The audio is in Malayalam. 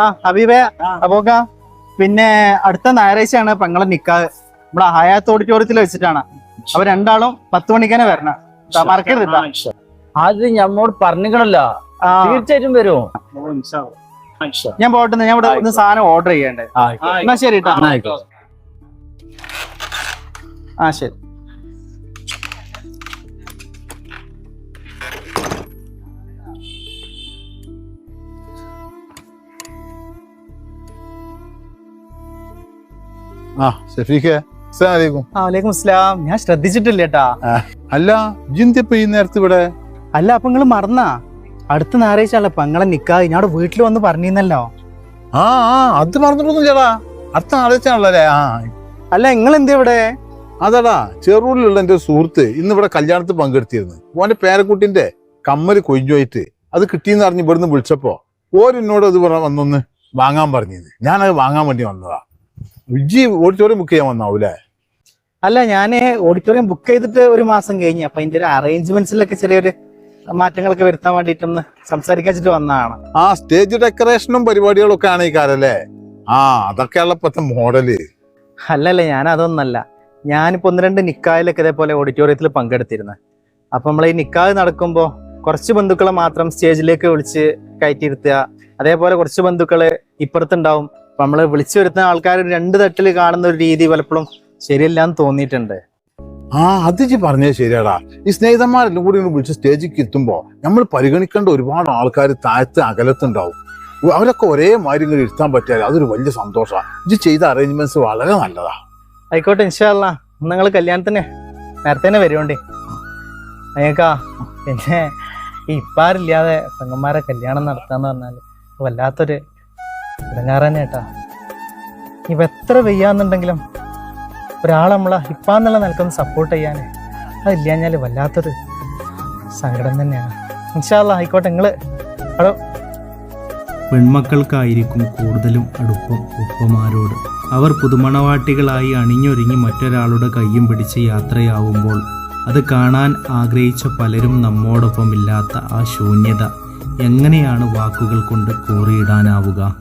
ആ ഹബീബെ പിന്നെ അടുത്ത ഞായറാഴ്ചയാണ് പെങ്ങളെ നിക്കാഹ് നമ്മുടെ ഹയാത്ത് ഓഡിറ്റോറിയത്തിൽ വെച്ചിട്ടാണ്. അപ്പൊ രണ്ടാളും പത്ത് മണിക്കന്നെ വരണം. മറക്കരുത്. അത് ഞമ്മോട് പറഞ്ഞിക്കണല്ലോ. തീർച്ചയായിട്ടും വരും. ഞാൻ പോട്ടെ ഞാൻ ഇവിടെ ഒന്ന് സാധനം ഓർഡർ ചെയ്യണ്ടേ? എന്നാ ശരി. ആ ശരി. ആ ഷഫീഖെ വലൈക്കും അസ്സലാം ഞാൻ ശ്രദ്ധിച്ചിട്ടില്ലേട്ടാ. അല്ല ഈ നേരത്ത് ഇവിടെ? അല്ല അപ്പൊ നിങ്ങൾ മറന്നാ? അടുത്ത ഞായറാഴ്ച പെങ്ങളെ നിക്കാഹ്. ഞാൻ അവിടെ വീട്ടിൽ വന്ന് പറഞ്ഞിരുന്നല്ലോ. ആ ആ അത് മറന്നിട്ടൊന്നും ചേടാ അടുത്ത ഞായറാഴ്ചയാണല്ലേ ആ. അല്ല നിങ്ങൾ എന്താ ഇവിടെ? അതാടാ ചെറൂരിലുള്ള എന്റെ സുഹൃത്ത് ഇന്ന് ഇവിടെ കല്യാണത്തിൽ പങ്കെടുത്തിരുന്നു. ഓന്റെ പേരക്കുട്ടിന്റെ കമ്മൽ കൊയ്ഞ്ഞുപോയിട്ട് അത് കിട്ടിയെന്ന് അറിഞ്ഞ് ഇവിടുന്ന് വിളിച്ചപ്പോ ഓരെന്നോട് അത് വന്നൊന്ന് വാങ്ങാൻ പറഞ്ഞത് ഞാനത് വാങ്ങാൻ വേണ്ടി വന്നതാ. ഇജ്ജി ഓഡിറ്റോറിയം ബുക്ക് ചെയ്യാൻ വന്നാവൂലേ അല്ല ഞാൻ ഓഡിറ്റോറിയം ബുക്ക് ചെയ്തിട്ട് ഒരു മാസം കഴിഞ്ഞു. അപ്പൊ അതിന്റെ ഒരു അറേഞ്ച്മെന്റ്സിലൊക്കെ ചെറിയൊരു മാറ്റങ്ങളൊക്കെ വരുത്താൻ വേണ്ടിയിട്ടൊന്ന് സംസാരിക്കാച്ചിട്ട് വന്നതാണ്. ആ സ്റ്റേജ് ഡെക്കറേഷനും പരിപാടികളും ഒക്കെ ആണ് ഈ കാലല്ലേ? ആ അതൊക്കെയുള്ള ഇപ്പത്തെ മോഡൽ അല്ലല്ല ഞാൻ അതൊന്നല്ല. ഞാനിപ്പോ ഒന്ന് രണ്ട് നിക്കായിലൊക്കെ ഇതേപോലെ ഓഡിറ്റോറിയത്തിൽ പങ്കെടുത്തിരുന്നു. അപ്പൊ നമ്മൾ ഈ നിക്കാഹ് നടക്കുമ്പോൾ കുറച്ച് ബന്ധുക്കളെ മാത്രം സ്റ്റേജിലേക്ക് വിളിച്ച് കയറ്റിയിരുത്തുക. അതേപോലെ കുറച്ച് ബന്ധുക്കൾ ഇപ്പുറത്തുണ്ടാവും. അപ്പൊ നമ്മൾ വിളിച്ചു വരുത്തുന്ന ആൾക്കാർ രണ്ട് തട്ടിൽ കാണുന്ന ഒരു രീതി പലപ്പോഴും ശരിയല്ലാന്ന് തോന്നിയിട്ടുണ്ട്. ആ അത് പറഞ്ഞേ പറഞ്ഞത് ശരിയാടാ. ഈ സ്നേഹിതന്മാരെല്ലാം കൂടി ഒന്ന് വിളിച്ച് സ്റ്റേജിൽ എത്തുമ്പോ നമ്മൾ പരിഗണിക്കേണ്ട ഒരുപാട് ആൾക്കാർ താഴത്ത് അകലത്തുണ്ടാവും. അവരൊക്കെ ഒരേ മാതിരി ഇങ്ങനെ ഇരുത്താൻ പറ്റിയാൽ അതൊരു വലിയ സന്തോഷമാണ് ഇത് ചെയ്ത അറേഞ്ച്മെന്റ്സ് വളരെ നല്ലതാ. ആയിക്കോട്ടെ ഇൻഷാല്ല നിങ്ങൾ കല്യാണത്തിന് നേരത്തെ തന്നെ വരുവണ്ടേ. അയ്യക്കാ പിന്നെ ഇപ്പാരില്ലാതെ പെങ്ങന്മാരെ കല്യാണം നടത്താന്ന് പറഞ്ഞാൽ വല്ലാത്തൊരു ഇടങ്ങാറ് തന്നെ കേട്ടാ. ഇപ്പൊ എത്ര വെയ്യാന്നുണ്ടെങ്കിലും ഒരാൾ നമ്മളെ ഇപ്പാന്നുള്ള നിലക്കൊന്ന് സപ്പോർട്ട് ചെയ്യാന് അതില്ലാഞ്ഞാൽ വല്ലാത്തൊരു സങ്കടം തന്നെയാണ്. ഇൻഷാല്ല ആയിക്കോട്ടെ നിങ്ങൾ അവിടെ പെൺമക്കൾക്കായിരിക്കും കൂടുതലും അടുപ്പം ഉപ്പമാരോട്. അവർ പുതുമണവാട്ടികളായി അണിഞ്ഞൊരുങ്ങി മറ്റൊരാളുടെ കയ്യും പിടിച്ച് യാത്രയാവുമ്പോൾ അത് കാണാൻ ആഗ്രഹിച്ച പലരും നമ്മോടൊപ്പമില്ലാത്ത ആ ശൂന്യത. എങ്ങനെയാണ് വാക്കുകൾ കൊണ്ട് കോറിയിടാനാവുക?